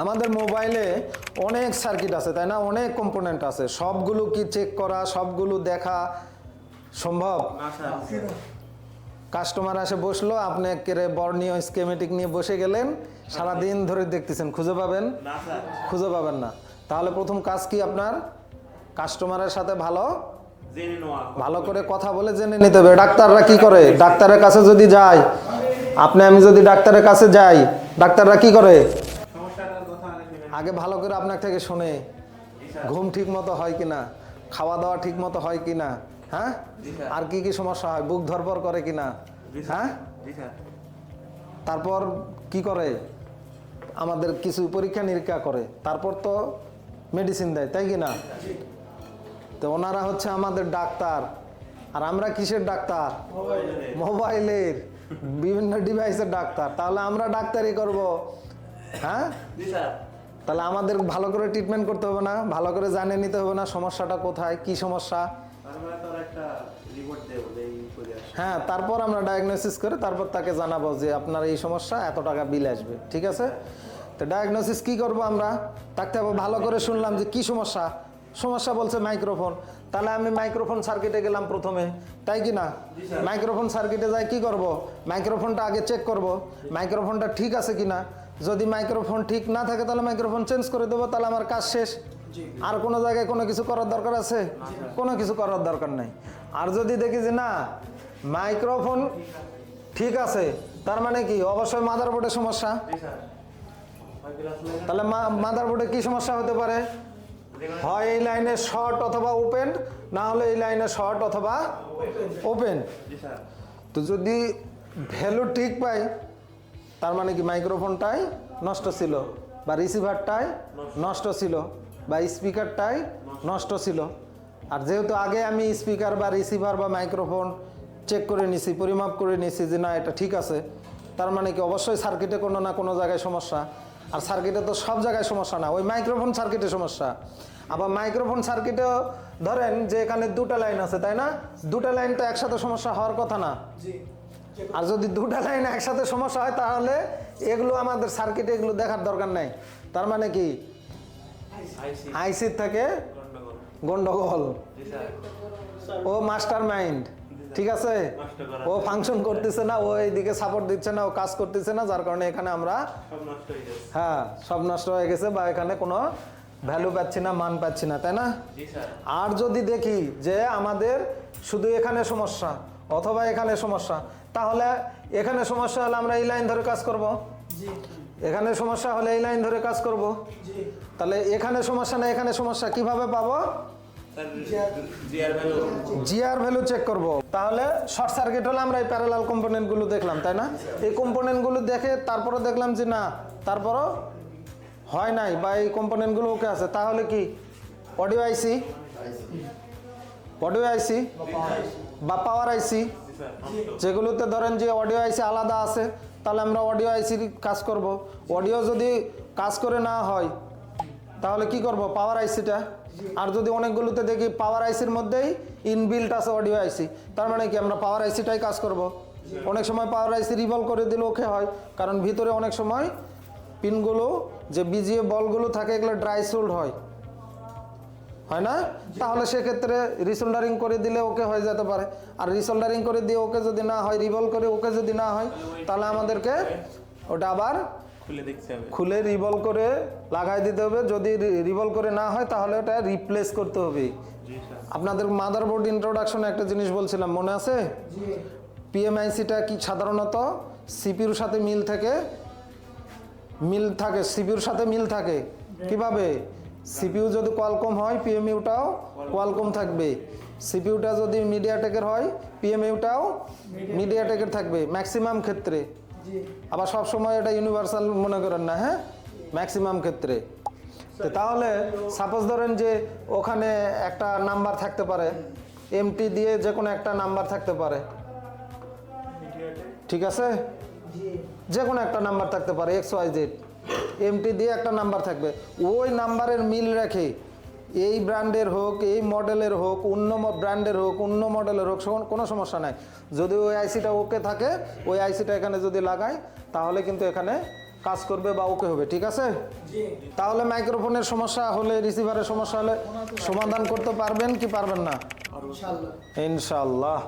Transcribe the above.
আমাদের মোবাইলে অনেক সার্কিট আছে তাই না? অনেক কম্পোনেন্ট আছে। সবগুলো কি চেক করা সবগুলো দেখা সম্ভব? কাস্টমার এসে বসল আপনি একেবারে বর্ণীয় স্কেমেটিক নিয়ে বসে গেলেন। সারাদিন ধরে দেখতেছেন খুঁজে পাবেন? খুঁজে পাবেন না। তাহলে প্রথম কাজ কি আপনার? কাস্টমারের সাথে ভালো? ভালো করে কথা বলে জেনে নিতে হবে। ডাক্তাররা কি করে? ডাক্তারের কাছে যদি যায় আপনি আমি যদি ডাক্তারের কাছে যাই ডাক্তাররা কি করে? আগে ভালো করে আপনার থেকে শোনে ঘুম ঠিক মতো হয় কিনা খাওয়া দাওয়া ঠিক মতো হয় কিনা হ্যাঁ? আর কি কি সমস্যা হয় বুক ধরপর করে কিনা জি হ্যাঁ? তারপর কি করে? আমাদের কিছু পরীক্ষা নিরীক্ষা করে তারপর তো মেডিসিন দেয় তাই কি না তো ওনারা হচ্ছে আমাদের ডাক্তার। আর আমরা কিসের ডাক্তার? মোবাইলের। বিভিন্ন ডিভাইসের ডাক্তার। তাহলে আমরা ডাক্তারই করব হ্যাঁ? তাহলে আমাদের ভালো করে ট্রিটমেন্ট করতে হবে না ভালো করে জানিয়ে নিতে হবে না সমস্যাটা কোথায় কি সমস্যা। হ্যাঁ তারপর আমরা ডায়াগনোসিস করে তারপর তাকে জানাব যে আপনার এই সমস্যা এত টাকা বিল আসবে ঠিক আছে? তো ডায়াগনোসিস কি করব আমরা? তাকে হবে ভালো করে শুনলাম যে কি সমস্যা? সমস্যা বলছে মাইক্রোফোন। তাহলে আমি মাইক্রোফোন সার্কিটে গেলাম প্রথমে। তাই কি না? মাইক্রোফোন সার্কিটে যাই কি করব? মাইক্রোফোনটা আগে চেক করব। মাইক্রোফোনটা ঠিক আছে কি না? যদি মাইক্রোফোন ঠিক না থাকে তাহলে মাইক্রোফোন চেঞ্জ করে দেবো তাহলে আমার কাজ শেষ। আর কোনো জায়গায় কোনো কিছু করার দরকার আছে? কোনো কিছু করার দরকার নাই। আর যদি দেখি যে না মাইক্রোফোন ঠিক আছে তার মানে কি? অবশ্যই মাদারবোর্ডে সমস্যা। তাহলে তাহলে মাদারবোর্ডে কি সমস্যা হতে পারে? হয় এই লাইনে শর্ট অথবা ওপেন, না হলে এই লাইনে শর্ট অথবা ওপেন। তো যদি ভ্যালু ঠিক পাই, তার মানে কি মাইক্রোফোনটাই নষ্ট ছিল বা রিসিভারটাই নষ্ট ছিল বা স্পিকারটাই নষ্ট ছিল। আর যেহেতু আগে আমি স্পিকার বা রিসিভার বা মাইক্রোফোন চেক করে নিছি, পরিমাপ করে নিছি যে না, এটা ঠিক আছে, তার মানে কি অবশ্যই সার্কিটে কোনো না কোনো জায়গায় সমস্যা। আর সার্কিটে তো সব জায়গায় সমস্যা না, ওই মাইক্রোফোন সার্কিটে সমস্যা। আবার মাইক্রোফোন সার্কিটেও ধরেন যে এখানে দুটা লাইন আছে তাই না? দুটা লাইন তো একসাথে সমস্যা হওয়ার কথা না। আর যদি দুটা লাইন একসাথে সমস্যা হয় তাহলে এগুলো আমাদের সার্কিটে এগুলো দেখার দরকার নাই। তার মানে কি? আইসি আইসির থেকে গন্ডগোল। ও মাস্টার মাইন্ড ঠিক আছে? ও ফাংশন করতেছে না ও এইদিকে সাপোর্ট দিচ্ছে না ও কাজ করতেছে না যার কারণে এখানে আমরা হ্যাঁ সব নষ্ট হয়ে গেছে বা এখানে কোনো ভ্যালু পাচ্ছি না মান পাচ্ছি না তাই না? আর যদি দেখি যে আমাদের শুধু এখানে সমস্যা অথবা এখানে সমস্যা তাহলে এখানে সমস্যা হলে আমরা এই লাইন ধরে কাজ করব? এখানে সমস্যা হলে এই লাইন ধরে কাজ করব? তাহলে এখানে সমস্যা না এখানে সমস্যা কীভাবে পাবো? GR value. চেক করব। তাহলে শর্ট সার্কিট হলে আমরা এই প্যারালাল কম্পোনেন্টগুলো দেখলাম তাই না? এই কম্পোনেন্টগুলো দেখে তারপরে দেখলাম যে না তারপরও হয় নাই বা এই কম্পোনেন্টগুলো ওকে আছে, তাহলে কি? অডিও আইসি অডিও আইসি বা পাওয়ার আইসি যেগুলোতে ধরেন যে অডিও আইসি আলাদা আছে, তাহলে আমরা অডিও আইসির কাজ করব। অডিও যদি কাজ করে না হয়, তাহলে কি করব? পাওয়ার আইসিটা আর যদি অনেকগুলোতে দেখি পাওয়ার আইসির মধ্যেই ইনবিল্ট আছে অডিও আইসি তার মানে কি আমরা পাওয়ার আইসিটাই কাজ করব? অনেক সময় পাওয়ার আইসি রিভলভ করে দিলে ওকে হয়, কারণ ভিতরে অনেক সময় পিনগুলো যে বিজিএ বলগুলো থাকে এগুলো ড্রাই সোল্ড হয়। হয় না? তাহলে সেক্ষেত্রে রিসোল্ডারিং করে দিলে ওকে হয়ে যেতে পারে। আর রিসোল্ডারিং করে দিয়ে ওকে যদি না হয় রিভলভ করে ওকে যদি না হয় তাহলে আমাদেরকে ওটা আবার খুলে দেখতে হবে। খুলে রিভলভ করে লাগাই দিতে হবে। যদি রিভলভ করে না হয় তাহলে ওটা রিপ্লেস করতে হবে। জি স্যার। আপনাদের মাদারবোর্ড ইন্ট্রোডাকশনে একটা জিনিস বলছিলাম মনে আছে? পিএমআইসিটা কি সাধারণত? সিপিউর সাথে মিল থাকে মিল থাকে, সিপিউর সাথে মিল থাকে। কীভাবে? সিপিইউ যদি কোয়ালকম হয়, পিএমইউটাও কোয়ালকম থাকবে। সিপিইউটা যদি মিডিয়াটেকের হয়, পিএমইউটাও মিডিয়াটেকের থাকবে, ম্যাক্সিমাম ক্ষেত্রে। আবার সব সময় এটা ইউনিভার্সাল মনে করেন না হ্যাঁ? ম্যাক্সিমাম ক্ষেত্রে। তাহলে সাপোজ ধরেন যে ওখানে একটা নাম্বার থাকতে পারে এমটি দিয়ে যে কোনো একটা নাম্বার থাকতে পারে। ঠিক আছে? যে কোনো একটা নাম্বার থাকতে পারে এক্স ওয়াই জেড এমটি দিয়ে একটা নাম্বার থাকবে। ওই নাম্বারের মিল রেখে এই ব্র্যান্ডের হোক এই মডেলের হোক অন্য ব্র্যান্ডের হোক অন্য মডেলের হোক কোনো সমস্যা নাই। যদি ওই আইসিটা ওকে থাকে ওই আইসিটা এখানে যদি লাগাই তাহলে কিন্তু এখানে কাজ করবে বা ওকে হবে ঠিক আছে? তাহলে মাইক্রোফোনের সমস্যা হলে রিসিভারের সমস্যা হলে সমাধান করতে পারবেন কি পারবেন না? ইনশাল্লাহ।